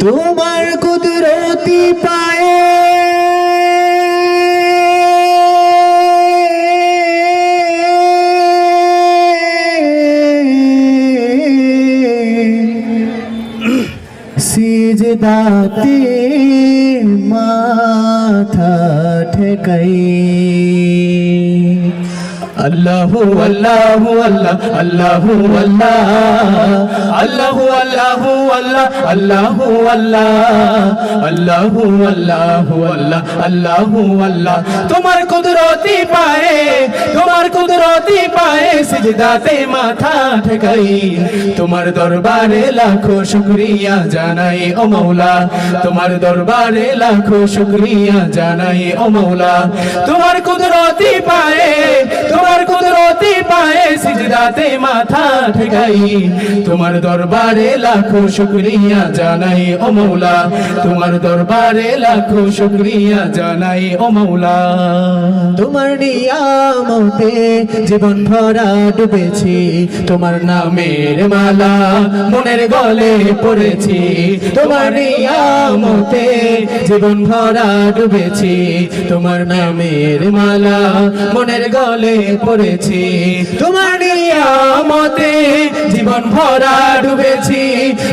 তোমার কুদরতি পায়ে। সিজদাতে মাথা ঠেকাই। আল্লাহু আল্লাহু আল্লাহ আল্লাহু আল্লাহ। আল্লাহু আল্লাহু আল্লাহ আল্লাহু আল্লাহ, আল্লাহু আল্লাহু আল্লাহ আল্লাহু আল্লাহ। তোমার কুদরতি পায়ে, তোমার কুদরতি পায়ে সিজদাতে মাথা ঠেকাই। তোমার দরবারে লাখো শুকরিয়া জানাই, ও মৌলা তোমার দরবারে লাখো শুকরিয়া জানাই, ও মৌলা তোমার কুদরতি পায়ে, তোমার কুদরতি পায়ে সিজদাতে মাথা ঠেকাই। তোমার দরবারে লাখো শুকরিয়া জানাই ও মৌলা। তোমার দরবারে লাখো শুকরিয়া জানাই ও মৌলা। তোমার নিয়ামতে জীবন ভরা ডুবেছি। তোমার নামের মালা মনের গলে পড়েছি। তোমার নিয়ামতে জীবন ভরা ডুবেছি। তোমার নামের মালা মনের গলে পড়েছি। তোমার নিয়ামতে জীবন ভরা ডুবেছি।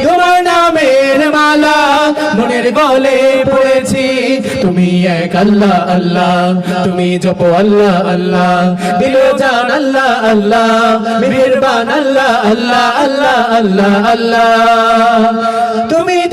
তোমার নামের মালা মনের গলে পড়েছি। তুমি এক আল্লাহ আল্লাহ। তুমি জপ আল্লাহ আল্লাহ। দিল জান আল্লাহ আল্লাহ। মেহরবান আল্লাহ আল্লাহ আল্লাহ আল্লাহ আল্লাহ।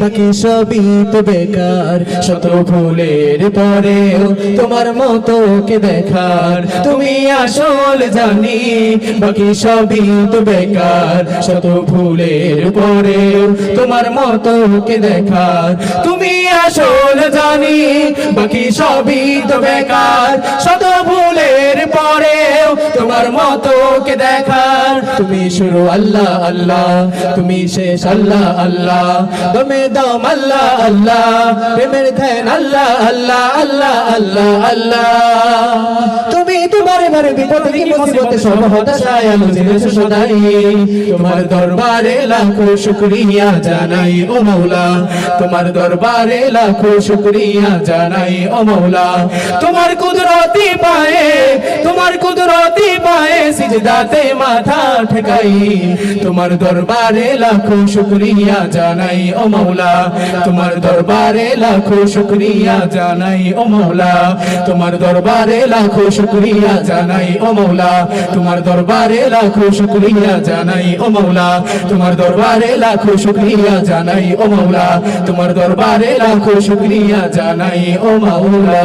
বাকি সবই তো বেকার। শত ফুলের পরেও তোমার মতো কে দেখার? তুমি আসল জানি, বাকি সবই তো বেকার। শত ভুলের পরেও তোমার মতো কে দেখার? তুমি আসল জানি, বাকি সবই তো বেকার। শত ফুলের পরেও তোমার মতো কে দেখার। তুমি শুরু আল্লাহ আল্লাহ। তুমি শেষ, আল্লাহ আল্লাহ। তুমি দম, আল্লাহ আল্লাহ। প্রেমের ধ্যান, আল্লাহ আল্লাহ আল্লাহ আল্লাহ আল্লাহ। তোমার বারে বিপদে কি মুসিবতে সব হতাশায় আলো জেনেছো সদাই। তোমার দরবারে লাখো শুকরিয়া জানাই ও মৌলা। তোমার দরবারে লাখো শুকরিয়া জানাই ও মৌলা। তোমার কুদরতি পায়ে তোমার কুদরতি পায়ে সিজদাতে মাথা ঠেকাই। তোমার দরবারে লাখো শুকরিয়া জানাই ও মৌলা। তোমার দরবারে লাখো শুকরিয়া জানাই ও মৌলা। তোমার দরবারে লাখো শুকরিয়া জানাই, ও মৌলা। তোমার দরবারে লাখো শুকরিয়া জানাই, ও মৌলা। তোমার দরবারে লাখো শুকরিয়া জানাই, ও মৌলা। তোমার দরবারে লাখো শুকরিয়া জানাই, ও মৌলা।